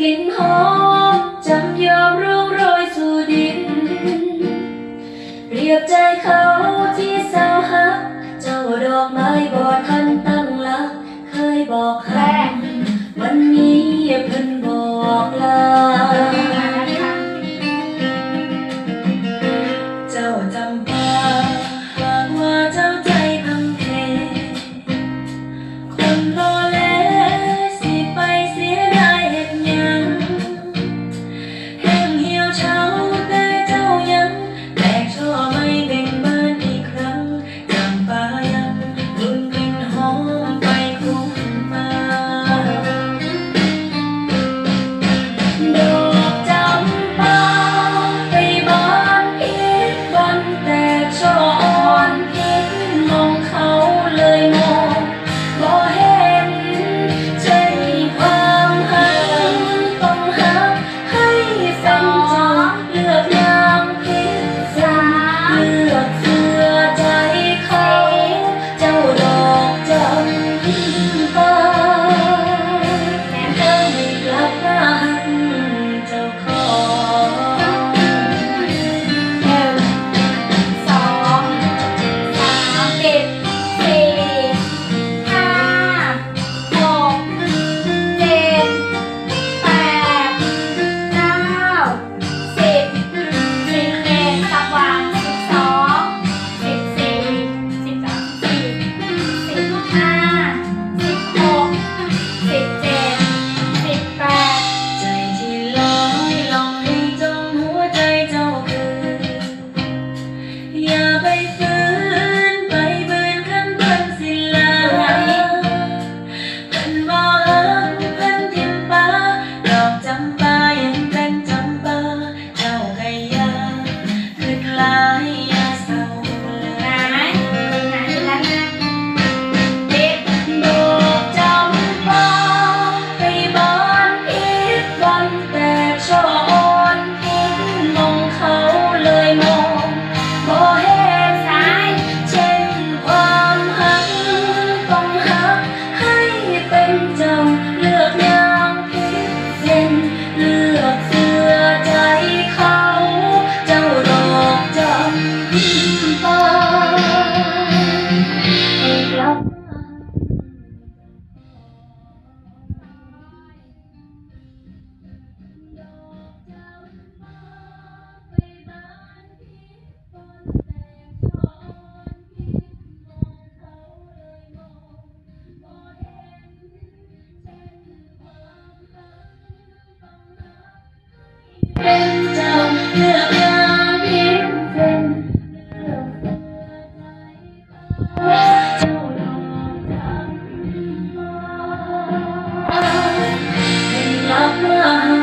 กลิ่นหอมจำยอมร่วงโรยสู่ดิน เรียบใจเขา now. Thank you. love.